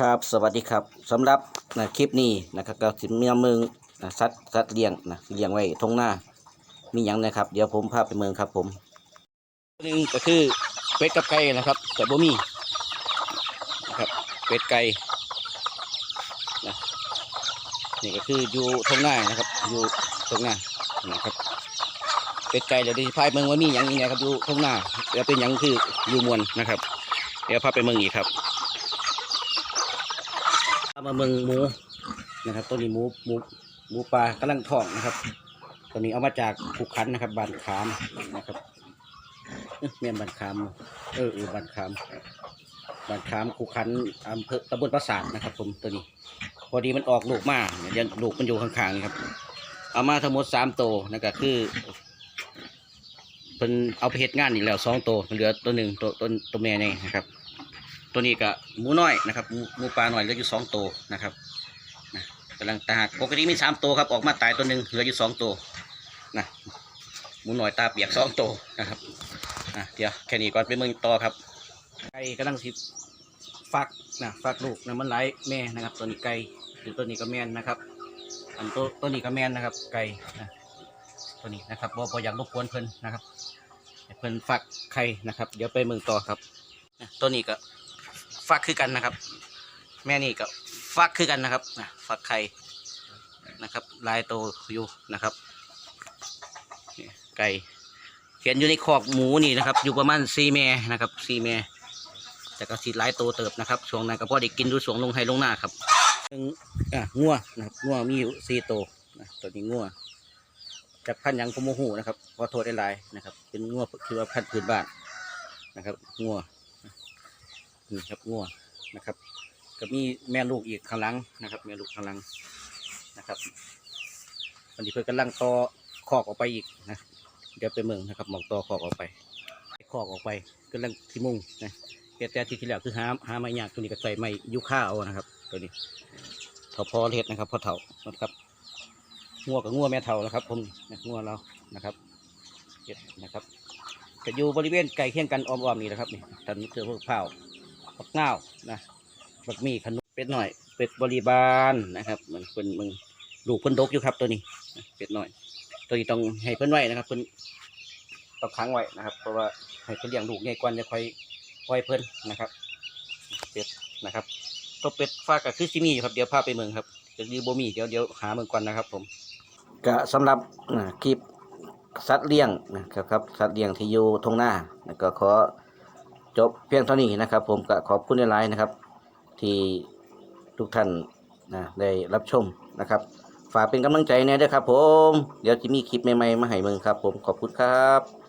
ครับสวัสดีครับสำหรับนะคลิปนี้นะครับก็สิมีเมืองนะสัตว์สัตเลี้ยงนะเลี้ยงไว้ทงหน้า มีหยังนะครับ เดี๋ยวผมพาไปเมืองครับผมหนึ่งก็คือเป็ดกับไก่นะครับแต่บ่มีนะครับเป็ดไก่นะนี่ก็คืออยู่ทงหน้านะครับ อยู่ทงหน้านะครับเป็ดไก่เดี๋ยวที่พาไปเมืองว่ามีหยังอีกนะครับอยู่ทงหน้าเดี๋ยวเป็นหยังคืออยู่มวลนะครับ เดี๋ยวพาไปเมืองอีกครับ มาเมืองหมูนะครับตัวนี้หมูหมูหมูปลากำลังท้องนะครับตัวนี้เอามาจากภูขันนะครับบานขามนะครับเมียนบานขาม เออเออบานขามบานขามภูขันอำเภอตำบลปราสาทนะครับ ผมตัวนี้ พอดีมันออกลูกมากเดี๋ยลูกมันอยู่ข้างๆนะครับ เอามาทั้งหมดสามตัวนั่นก็คือเป็นเอาไปเฮ็ดงานอีกแล้วสองตัวเหลือตัวหนึ่งตัวตัวตัวแม่นี่นะครับ ตัวนี้ก็หมูน้อยนะครับหมูหมูปลาหน่อยเหลืออยู่สองตัวนะครับนะกำลังตากปกติมีสามตัวครับออกมาตายตัวหนึ่งเหลืออยู่สองตัวนะหมูน้อยตาเปียกสองตัวนะครับอะเดี๋ยวแค่นี้ก่อนไปเมืองต่อครับไก่กำลังสิฟักนะฟักลูกนะมันไหลายแม่นะครับ ตัวนี้ไก่หรือตัวนี้ก็แม่นนะครับ อันตัวตัวนี้ก็แม่นนะครับ ไก่นะตัวนี้นะครับบ่บ่อยากรบกวนเพิ่นนะครับเพิ่นฟักไข่นะครับ เดี๋ยวไปเมืองต่อครับ ตัวนี้ก็ ฟักคือกันนะครับ แม่นี่ก็ฟักคือกันนะครับนะฟักไข่นะครับ ลายโตอยู่นะครับนี่ไก่เขียนอยู่ในคอกหมูนี่นะครับ อยู่ประมาณสี่แม่นะครับสี่แม่แต่ก็สีลายโตเติบนะครับช่วงนั้นก็พอได้กินดูสวงลงไห้ลงหน้าครับหนึ่งอะงัวนะครับงัวมีอยู่สี่โตนะตัวนี้งัวจากพันธุ์ยังพโมหูนะครับขอโทษได้หลายนะครับ เป็นงัวคือว่าพันธุ์พื้นบ้านนะครับงัว นี่ครับงัวนะครับ ก็มีแม่ลูกอีกข้างหลังนะครับ แม่ลูกข้างหลังนะครับวันนี้เพื่อนกำลังต่อคอกออกไปอีกนะเดี๋ยวไปเมืองนะครับหมองต่อคอกออกไปคอกออกไปกำลังที่มุ่งนะแต่แต่ที่ที่แล้วคือหาหาไม้ยากตัวนี้ก็ใส่ไม้ยุค่าเอานะครับ ตัวนี้เถาพอเล็ดนะครับพอเถานะครับงัวกับงัวแม่เถานะครับผมงัวเรานะครับเฮ็ดนะครับก็อยู่บริเวณไก่เคียงกันอ้อมๆนี่นะครับนี่ตอนนี้คือพวกเผา บักเง่านะบักมีขนมเป็ดหน่อย เป็ดบริบาลนะครับมันเป็นมึงลูกเพิ่นดกอยู่ครับตัวนี้ เป็ดหน่อย ตัวนี้ต้องให้เพิ่นไว้นะครับเพิ่นต้องค้างไว้นะครับ เพราะว่าให้เพิ่นเลี้ยงลูกใหญ่กว่าจะค่อยปล่อยเพิ่นนะครับ เป็ดนะครับตัวเป็ดฟ้ากับคือซิมีอยู่ครับเดี๋ยวพาไปเมืองครับจะดีโบมีเดี๋ยวเดี๋ยวหาเมืองก่อนนะครับผมก็สำหรับคลิปสัตว์เลี้ยงนะครับครับสัตว์เลี้ยงที่อยู่ทงหน้าก็ขอ จบเพียงเท่านี้นะครับ ผมก็ขอบคุณหลายๆนะครับ ที่ทุกท่านนะได้รับชมนะครับ ฝากเป็นกำลังใจแน่ด้วยครับ ผม เดี๋ยวจะมีคลิปใหม่ๆมาให้เมืองครับ ผมขอบคุณครับ